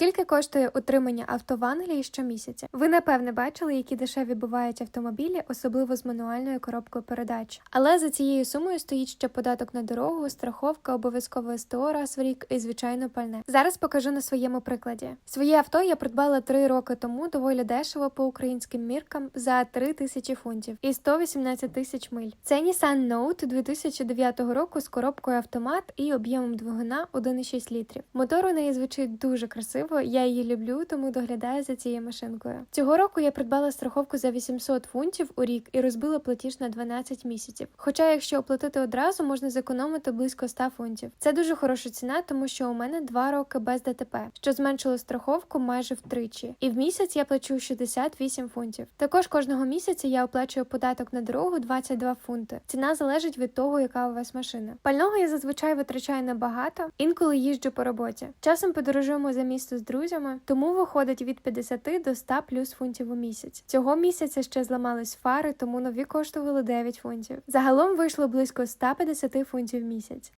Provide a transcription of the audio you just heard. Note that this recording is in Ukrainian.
Скільки коштує утримання авто в Англії щомісяця? Ви напевне бачили, які дешеві бувають автомобілі, особливо з мануальною коробкою передач. Але за цією сумою стоїть ще податок на дорогу, страховка, обов'язкове СТО раз в рік і звичайно пальне. Зараз покажу на своєму прикладі. Своє авто я придбала 3 роки тому доволі дешево по українським міркам за 3 тисячі фунтів і 118 тисяч миль. Це Nissan Note 2009 року з коробкою автомат і об'ємом двигуна 1,6 літрів. Мотор у неї звучить дуже красиво. Я її люблю, тому доглядаю за цією машинкою. Цього року я придбала страховку за 800 фунтів у рік і розбила платіж на 12 місяців. Хоча, якщо оплатити одразу, можна зекономити близько 100 фунтів. Це дуже хороша ціна, тому що у мене 2 роки без ДТП, що зменшило страховку майже втричі. І в місяць я плачу 68 фунтів. Також кожного місяця я оплачую податок на дорогу 22 фунти. Ціна залежить від того, яка у вас машина. Пального я зазвичай витрачаю небагато, інколи їжджу по роботі. Часом подорожуємо за місто з друзями, тому виходить від 50 до 100 плюс фунтів у місяць. Цього місяця ще зламались фари, тому нові коштували 9 фунтів. Загалом вийшло близько 150 фунтів в місяць.